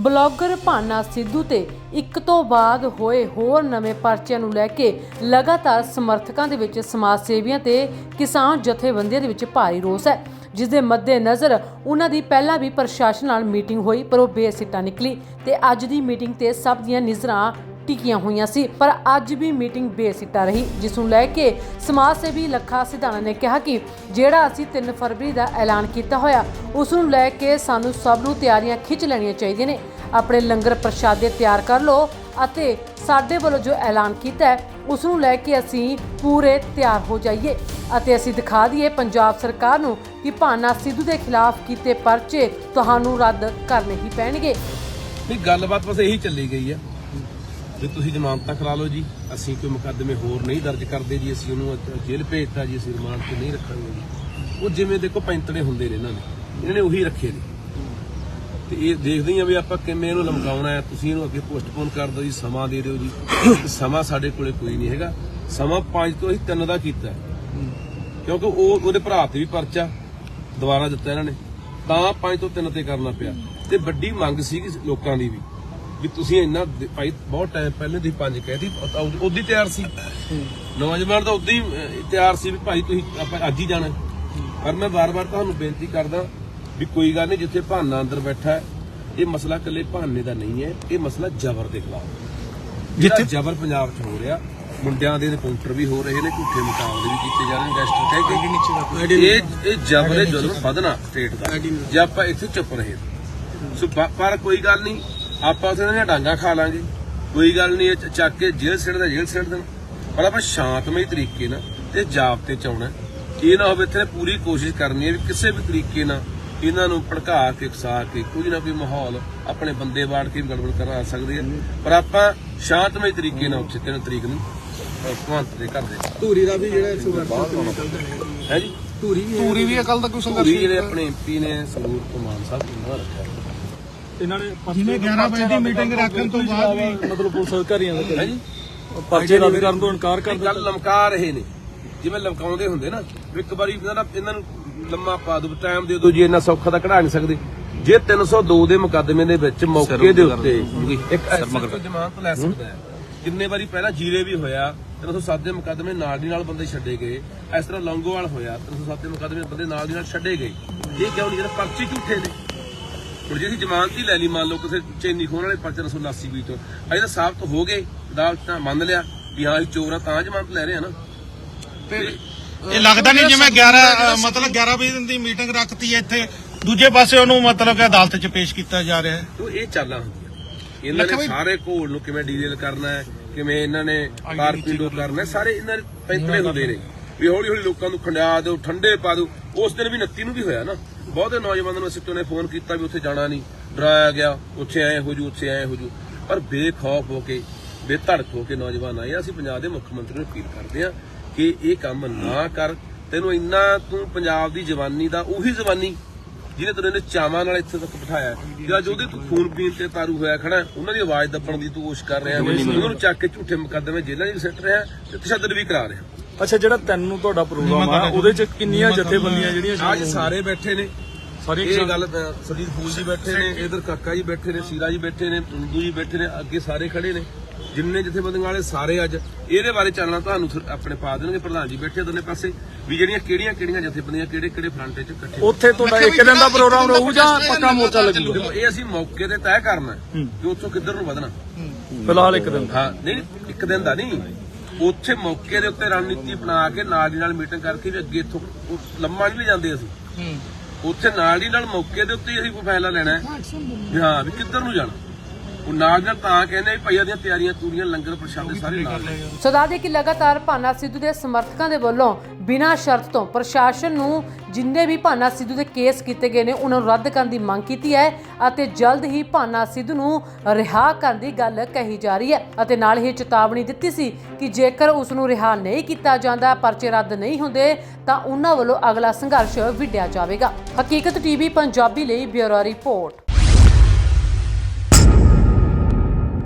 Blogger Bhana Sidhu ਤੇ ਇੱਕ ਤੋਂ ਬਾਅਦ ਹੋਏ ਹੋਰ ਨਵੇਂ ਪਰਚਿਆਂ ਨੂੰ ਲੈ ਕੇ ਲਗਾਤਾਰ ਸਮਰਥਕਾਂ ਦੇ ਵਿੱਚ ਸਮਾਜ ਸੇਵੀਆਂ ਤੇ ਕਿਸਾਨ ਜਥੇਬੰਦੀਆਂ ਦੇ ਵਿੱਚ ਭਾਰੀ ਰੋਸ ਹੈ ਜਿਸ ਦੇ ਮੱਦੇਨਜ਼ਰ ਉਹਨਾਂ ਦੀ ਪਹਿਲਾਂ ਵੀ ਪ੍ਰਸ਼ਾਸਨ ਨਾਲ ਮੀਟਿੰਗ ਹੋਈ, ਪਰ ਉਹ ਬੇਸਿੱਟਾ ਨਿਕਲੀ ਤੇ ਅੱਜ ਦੀ ਮੀਟਿੰਗ ਤੇ ਸਭ ਦੀਆਂ ਨਜ਼ਰਾਂ ਟਿਕੀਆਂ ਹੋਈਆਂ ਸੀ, ਪਰ ਅੱਜ ਵੀ ਮੀਟਿੰਗ ਬੇਸਿੱਟਾ ਰਹੀ, ਜਿਸ ਨੂੰ ਲੈ ਕੇ ਸਮਾਜ ਸੇਵੀ ਲੱਖਾ ਸਿਧਾਣਾ ਨੇ ਕਿਹਾ ਕਿ ਜਿਹੜਾ ਅਸੀਂ 3 ਫਰਵਰੀ ਦਾ ਐਲਾਨ ਕੀਤਾ ਹੋਇਆ, ਉਸ ਨੂੰ ਲੈ ਕੇ ਸਾਨੂੰ ਸਭ ਨੂੰ ਤਿਆਰੀਆਂ ਖਿੱਚ ਲੈਣੀਆਂ ਚਾਹੀਦੀਆਂ ਨੇ। ਆਪਣੇ ਲੰਗਰ ਪ੍ਰਸ਼ਾਦੇ ਤਿਆਰ ਕਰ ਲਓ ਅਤੇ ਸਾਡੇ ਵੱਲੋਂ ਜੋ ਐਲਾਨ ਕੀਤਾ ਹੈ, ਉਸ ਨੂੰ ਲੈ ਕੇ ਅਸੀਂ ਪੂਰੇ ਤਿਆਰ ਹੋ ਜਾਈਏ ਅਤੇ ਅਸੀਂ ਦਿਖਾ ਦਈਏ ਪੰਜਾਬ ਸਰਕਾਰ ਨੂੰ ਕਿ ਭਾਨਾ ਸਿੱਧੂ ਦੇ ਖਿਲਾਫ ਕੀਤੇ ਪਰਚੇ ਤੁਹਾਨੂੰ ਰੱਦ ਕਰਨੇ ਹੀ ਪੈਣਗੇ। ਨਹੀਂ, ਗੱਲਬਾਤ ਬਸ ਇਹੀ ਚੱਲੀ ਗਈ ਆ ਵੀ ਤੁਸੀਂ ਜ਼ਮਾਨਤਾਂ ਕਰਾ ਲਓ ਜੀ। ਅਸੀਂ ਕੋਈ ਮੁਕੱਦਮੇ ਹੋਰ ਨਹੀਂ ਦਰਜ ਕਰਦੇ ਜੀ। ਅਸੀਂ ਉਹਨੂੰ ਜੇਲ੍ਹ ਭੇਜਤਾ ਜੀ। ਅਸੀਂ ਰਿਮਾਂਡ ਤੇ ਨਹੀਂ ਰੱਖਾਂਗੇ ਜੀ। ਉਹ ਜਿਵੇਂ ਦੇਖੋ ਪੈਂਤੜੇ ਹੁੰਦੇ ਨੇ ਇਹਨਾਂ ਨੇ ਇਹਨਾਂ ਨੇ ਉਹੀ ਰੱਖੇ ਨੇ। ਤੇ ਇਹ ਦੇਖਦੇ ਹਾਂ ਵੀ ਆਪਾਂ ਕਿਵੇਂ ਇਹਨੂੰ ਲਮਕਾਉਣਾ ਹੈ। ਤੁਸੀਂ ਇਹਨੂੰ ਅੱਗੇ ਪੋਸਟਪੋਨ ਕਰ ਦਿਓ ਜੀ। ਸਮਾਂ ਦੇ ਦਿਓ ਜੀ। ਸਮਾਂ ਸਾਡੇ ਕੋਲੇ ਕੋਈ ਨਹੀਂ ਹੈਗਾ। ਸਮਾਂ 5 ਤੋਂ ਅਸੀਂ 3 ਦਾ ਕੀਤਾ ਕਿਉਂਕਿ ਉਹ ਉਹਦੇ ਭਰਾ ਤੇ ਵੀ ਪਰਚਾ ਦੁਬਾਰਾ ਦਿੱਤਾ ਇਹਨਾਂ ਨੇ। ਤਾਂ 5 ਤੋਂ 3 ਤੇ ਕਰਨਾ ਪਿਆ। ਤੇ ਵੱਡੀ ਮੰਗ ਸੀਗੀ ਲੋਕਾਂ ਦੀ ਵੀ। ਵੀ ਤੁਸੀਂ ਇੰਨਾ ਦੇ- ਭਾਈ ਬਹੁਤ ਟਾਈਮ ਪਹਿਲੇ ਤੁਸੀਂ ਪੰਜ ਕਹਿਤੀ ਉਦੋਂ ਤਿਆਰ ਸੀ। ਨੌਜਵਾਨ ਤਾਂ ਉਦੋਂ ਹੀ ਤਿਆਰ ਸੀ ਵੀ ਭਾਈ ਤੁਸੀਂ ਆਪਾਂ ਅੱਜ ਹੀ ਜਾਣਾ। ਪਰ ਮੈਂ ਵਾਰ-ਵਾਰ ਤੁਹਾਨੂੰ ਬੇਨਤੀ ਕਰਦਾ ਵੀ ਕੋਈ ਗੱਲ ਨਹੀਂ ਜਿੱਥੇ ਭਾਨਾ ਅੰਦਰ ਬੈਠਾ ਹੈ ਇਹ ਮਸਲਾ ਇਕੱਲੇ ਭਾਨੇ ਦਾ ਨਹੀਂ ਹੈ ਇਹ ਮਸਲਾ ਜ਼ਬਰ ਦੇ ਖਿਲਾਫ ਜਿੱਥੇ ਜ਼ਬਰ ਪੰਜਾਬ 'ਚ ਹੋ ਰਿਹਾ ਮੁੰਡਿਆਂ ਦੇ ਕਾਊਂਟਰ ਵੀ ਹੋ ਰਹੇ ਨੇ ਝੂਠੇ ਮੁਕਾਬਲੇ ਵੀ ਕੀਤੇ ਜਾ ਰਹੇ ਨੇ ਗੈਸਟਰ ਕਹਿ ਕੇ। ਇਹ ਇਹ ਜ਼ਬਰ ਜ਼ੁਲਮ ਵਧਣਾ ਸਟੇਟ ਦਾ। ਜੇ ਆਪਾਂ ਇੱਥੇ ਚੁੱਪ ਰਹੇ ਸੋ ਪਰ ਕੋਈ ਗੱਲ ਨਹੀਂ ਆਪਾਂ ਉਸੇ ਦੀਆਂ ਡਾਂਗਾ ਖਾ ਲਾਂਗੇ। ਕੋਈ ਗੱਲ ਨਹੀਂ ਚੱਕ ਕੇ ਜੇਲ੍ਹ ਸਿੱਟ ਦਾ ਜੇਲ੍ਹ ਸਿੱਟ ਦੇਣ। ਪਰ ਆਪਾਂ ਸ਼ਾਂਤਮਈ ਤਰੀਕੇ ਨਾਲ ਤੇ ਜਾਬਤੇ ਚ ਆਉਣਾ ਇਹ ਨਾ ਹੋਵੇ ਇੱਥੇ ਪੂਰੀ ਕੋਸ਼ਿਸ਼ ਕਰਨੀ ਹੈ ਵੀ ਕਿਸੇ ਵੀ ਤਰੀਕੇ ਨਾਲ ਇਹਨਾਂ ਨੂੰ ਭੜਕਾ ਕੇ ਉਕਸਾ ਕੇ ਕੋਈ ਨਾ ਕੋਈ ਮਾਹੌਲ ਆਪਣੇ ਬੰਦੇ ਵਾੜ ਕੇ ਗੜਬੜ ਕਰਾ ਸਕਦੇ ਆ ਪਰ ਆਪਾਂ ਸ਼ਾਂਤਮਈ ਤਰੀਕੇ ਨਾਲ ਉੱਥੇ ਤਿੰਨ ਤਰੀਕ ਨੂੰ ਭਗਵੰਤ ਦੇ ਘਰ ਦੇ। ਧੂਰੀ ਦਾ ਵੀ ਜਿਹੜਾ ਸੰਘਰਸ਼ ਹੈ। ਜੀ? ਧੂਰੀ ਵੀ ਪੂਰੀ ਵੀ ਅਕਲ ਦਾ ਕੋਈ ਸੰਘਰਸ਼ ਜਿਹੜੇ ਆਪਣੇ ਐਮਪੀ ਨੇ ਸੰਗਰੂਰ ਤੋਂ ਮਾਨ ਸਾਹਿਬ ਨੂੰ ਰੱਖਿਆ। ਇਹਨਾਂ ਨੇ ਜਿਵੇਂ 11 ਵਜੇ ਦੀ ਮੀਟਿੰਗ ਰੱਖਣ ਤੋਂ ਬਾਅਦ ਵੀ ਮਤਲਬ ਪੁਲਿਸ ਅਧਿਕਾਰੀਆਂ ਦਾ ਹੈ ਜੀ। ਪਰਚੇ ਰੱਦ ਕਰਨ ਤੋਂ ਇਨਕਾਰ ਕਰ ਇਹ ਗੱਲ ਲਮਕਾ ਰਹੇ ਨੇ। ਜਿਵੇਂ ਲਮਕਾਉਂਦੇ ਹੁੰਦੇ ਨਾ ਵੀ ਇੱਕ ਵਾਰੀ ਇਹਨਾਂ ਦਾ ਇਹਨਾਂ ਨੂੰ ਲੰਮਾ ਪਾ ਦੋ ਟਾਈਮ ਦੇ ਦੋ ਜੀ ਇੰਨਾ ਸੌਖਾ ਤਾਂ ਕਢਾ ਨਹੀਂ ਸਕਦੇ। ਜੇ 302 ਦੇ ਮੁਕੱਦਮੇ ਦੇ ਵਿੱਚ ਮੌਕੇ ਦੇ ਉੱਤੇ ਇੱਕ ਐਸਐਚਓ ਜ਼ਮਾਨਤ ਲੈ ਸਕਦਾ ਹੈ। ਕਿੰਨੇ ਵਾਰੀ ਪਹਿਲਾਂ ਜੀਰੇ ਵੀ ਹੋਇਆ 307 ਦੇ ਮੁਕੱਦਮੇ ਨਾਲ ਦੀ ਨਾਲ ਬੰਦੇ ਛੱਡੇ ਗਏ। ਇਸ ਤਰ੍ਹਾਂ ਲੌਂਗੋਵਾਲ ਹੋਇਆ 307 ਦੇ ਮੁਕੱਦਮੇ ਬੰਦੇ ਨਾਲ ਦੀ ਨਾਲ ਛੱਡੇ ਗਏ। ਇਹ ਕਿਉਂ ਨਹੀਂ? ਜਿਹੜਾ ਪਰਚੇ ਝੂਠੇ ਨੇ। ਹੁਣ ਜੇ ਅਸੀਂ ਜ਼ਮਾਨਤ ਹੀ ਲੈ ਲਈ ਮੰਨ ਲਓ ਕਿਸੇ ਚੈਨੀ ਖੋਣ ਵਾਲੇ ਪਰਚੇ 380 ਵੀ ਤੋਂ। ਅਜੇ ਤਾਂ ਸਾਬਤ ਹੋ ਗਏ ਅਦਾਲਤ ਤਾਂ ਮੰਨ ਲਿਆ ਵੀ ਹਾਂ ਅਸੀਂ ਚੋਰ ਆ ਤਾਂ ਜ਼ਮਾਨਤ ਲੈ ਰਹੇ ਆ ਨਾ। ਇਹ ਲੱਗਦਾ ਨਹੀਂ ਜਿਵੇਂ 11 ਅ, ਮਤਲਬ 11 ਵਜੇ ਦੀ ਮੀਟਿੰਗ ਰੱਖਤੀ ਹੈ ਇੱਥੇ। ਦੂਜੇ ਪਾਸੇ ਉਹਨੂੰ ਮਤਲਬ ਕਿ ਅਦਾਲਤ 'ਚ ਪੇਸ਼ ਕੀਤਾ ਜਾ ਰਿਹਾ ਹੈ। ਤੋ ਇਹ ਚਾਲਾਂ ਹੁੰਦੀਆਂ ਇਹਨਾਂ ਨੇ ਸਾਰੇ ਘੋਲ ਨੂੰ ਕਿਵੇਂ ਡੀਜ਼ਲ ਕਰਨਾ ਹੈ ਕਿਵੇਂ ਇਹਨਾਂ ਨੇ ਕਾਰਪੀਡੋ ਕਰਨਾ ਹੈ, ਸਾਰੇ ਇਹਨਾਂ ਦੇ ਪੈਂਤਲੇ ਹੁੰਦੇ ਨੇ। ਵੀ ਹੌਲੀ ਹੌਲੀ ਲੋਕਾਂ ਨੂੰ ਖੰਡਿਆ ਦਿਓ ਠੰਡੇ ਪਾ ਦਿਓ। ਉਸ ਦਿਨ ਵੀ 29 ਨੂੰ ਵੀ ਹੋਇਆ ਨਾ। ਬਹੁਤੇ ਨੌਜਵਾਨਾਂ ਨੂੰ ਸਿੱਟੋ ਨੇ ਫੋਨ ਕੀਤਾ ਵੀ ਉੱਥੇ ਜਾਣਾ ਨਹੀਂ। ਡਰਾਇਆ ਗਿਆ ਉੱਥੇ ਐ ਹੋ ਜੂ ਉੱਥੇ ਐ ਹੋ ਜੂ। ਪਰ ਬੇਖੌਫ ਹੋ ਕੇ ਬੇਧੜਕ ਹੋ ਕੇ ਨੌਜਵਾਨ ਆਏ। ਅਸੀਂ ਪੰਜਾਬ ਦੇ ਮੁੱਖ ਮੰਤਰੀ ਨੂੰ ਅਪੀਲ ਕਰਦੇ ਆ ਕਿ ਇਹ ਕੰਮ ਨਾ ਕਰ। ਤੈਨੂੰ ਇੰਨਾ ਤੂੰ ਪੰਜਾਬ ਦੀ ਜਵਾਨੀ ਦਾ ਉਹੀ ਜਵਾਨੀ ਜਿਹਨੇ ਤੈਨੂੰ ਇਹਨੇ ਚਾਵਾਂ ਨਾਲ ਇੱਥੇ ਤੱਕ ਬਿਠਾਇਆ। ਜਾਂ ਜਿਹਦੇ ਤੂੰ ਖੂਨ ਪੀਣ ਤੇ ਤਾਰੂ ਹੋਇਆ ਖੜਾ ਉਹਨਾਂ ਦੀ ਆਵਾਜ਼ ਦੱਬਣ ਦੀ ਤੂੰ ਕੋਸ਼ਿਸ਼ ਕਰ ਰਿਹਾ। ਉਹਨਾਂ ਨੂੰ ਚੱਕ ਕੇ ਝੂਠੇ ਮੁਕੱਦਮੇ ਜੇਲ੍ਹਾਂ 'ਚ ਸਿੱਟ ਰਿਹਾ ਤੇ ਤਸ਼ੱਦਦ ਵੀ ਕਰਾ ਰਿਹਾ। ਅੱਛਾ ਜਿਹੜਾ ਤਿੰਨ ਤੁਹਾਡਾ ਪ੍ਰੋਗਰਾਮ ਆ ਉਹਦੇ ਚ ਕਿੰਨੀਆਂ ਜਥੇਬੰਦੀਆਂ ਜਿਹੜੀਆਂ ਅੱਜ ਸਾਰੇ ਬੈਠੇ ਨੇ। ਸਾਰੀਆਂ ਇਹ ਗੱਲ ਸਰਜੀਤ ਫੂਲ ਜੀ ਬੈਠੇ ਨੇ ਇਧਰ ਕਾਕਾ ਜੀ ਬੈਠੇ ਨੇ ਸੀਰਾ ਜੀ ਬੈਠੇ ਨੇ ਇੰਦੂ ਜੀ ਬੈਠੇ ਨੇ ਅੱਗੇ ਸਾਰੇ ਖੜੇ ਨੇ। ਜਿੰਨੇ ਜਥੇਬੰਦੀਆਂ ਵਾਲੇ ਸਾਰੇ ਅੱਜ। ਇਹਦੇ ਬਾਰੇ ਚਾਨਣਾ ਤੁਹਾਨੂੰ ਆਪਣੇ ਪਾ ਦੇਣਗੇ ਪ੍ਰਧਾਨ ਜੀ ਬੈਠੇ ਦੋਨੇ ਪਾਸੇ ਵੀ ਜਿਹੜੀਆਂ ਕਿਹੜੀਆਂ ਕਿਹੜੀਆਂ ਜਥੇਬੰਦੀਆਂ ਕਿਹੜੇ ਕਿਹੜੇ ਫਰੰਟ 'ਚ ਇਕੱਠੇ ਉੱਥੇ ਤੁਹਾਡਾ ਇੱਕ ਦਿਨ ਦਾ ਪ੍ਰੋਗਰਾਮ ਰਹੂ ਜਾਂ ਪੱਕਾ ਮੋਰਚਾ ਲੱਗੂ ਦੇਖੋ ਇਹ ਅਸੀਂ ਮੌਕੇ ਤੇ ਤੈਅ ਕਰਨਾ ਕਿ ਉੱਥੋਂ ਕਿੱਧਰ ਨੂੰ ਵਧਣਾ। ਫਿਲਹਾਲ ਇੱਕ ਦਿਨ ਹਾਂ ਨਹੀਂ, ਇੱਕ ਦਿਨ ਦਾ ਨਹੀਂ। ਉੱਥੇ ਮੌਕੇ ਦੇ ਉੱਤੇ ਰਣਨੀਤੀ ਬਣਾ ਕੇ ਨਾਲ ਦੀ ਨਾਲ ਮੀਟਿੰਗ ਕਰਕੇ ਵੀ ਅੱਗੇ ਇੱਥੋਂ ਲੰਮਾ ਨਹੀਂ ਜਾਂਦੇ ਅਸੀਂ। ਉੱਥੇ ਨਾਲ ਦੀ ਨਾਲ ਮੌਕੇ ਦੇ ਉੱਤੇ ਹੀ ਅਸੀਂ ਕੋਈ ਫੈਸਲਾ ਲੈਣਾ ਹੈ। ਵੀ ਹਾਂ ਵੀ ਕਿੱਧਰ ਨੂੰ ਜਾਣਾ। ਉਹ ਨਾਲ ਨਾਲ ਤਾਂ ਕਹਿੰਦੇ ਵੀ ਭਈਆ ਦੀਆਂ ਤਿਆਰੀਆਂ ਤੂਰੀਆਂ ਲੰਗਰ, ਪ੍ਰਸ਼ਾਦੇ ਸਾਰੇ ਨਾਲ ਨੇ। ਸੋ ਦੱਸਦੇ ਕਿ ਲਗਾਤਾਰ ਭਾਨਾ ਸਿੱਧੂ ਦੇ ਸਮਰਥਕਾਂ ਦੇ ਵੱਲੋਂ ਬਿਨਾਂ ਸ਼ਰਤ ਤੋਂ ਪ੍ਰਸ਼ਾਸਨ ਨੂੰ ਜਿੰਨੇ ਵੀ ਭਾਨਾ ਸਿੱਧੂ ਦੇ ਕੇਸ ਕੀਤੇ ਗਏ ਨੇ, ਉਹਨਾਂ ਨੂੰ ਰੱਦ ਕਰਨ ਦੀ ਮੰਗ ਕੀਤੀ ਹੈ ਅਤੇ ਜਲਦ ਹੀ ਭਾਨਾ ਸਿੱਧੂ ਨੂੰ ਰਿਹਾ ਕਰਨ ਦੀ ਗੱਲ ਕਹੀ ਜਾ ਰਹੀ ਹੈ ਅਤੇ ਨਾਲ ਹੀ ਚੇਤਾਵਨੀ ਦਿੱਤੀ ਸੀ ਕਿ ਜੇਕਰ ਉਸ ਨੂੰ ਰਿਹਾ ਨਹੀਂ ਕੀਤਾ ਜਾਂਦਾ, ਪਰਚੇ ਰੱਦ ਨਹੀਂ ਹੁੰਦੇ, ਤਾਂ ਉਹਨਾਂ ਵੱਲੋਂ ਅਗਲਾ ਸੰਘਰਸ਼ ਵਿੱਢਿਆ ਜਾਵੇਗਾ ਹਕੀਕਤ ਟੀਵੀ, ਪੰਜਾਬੀ ਲਈ ਬਿਊਰੋ ਰਿਪੋਰਟ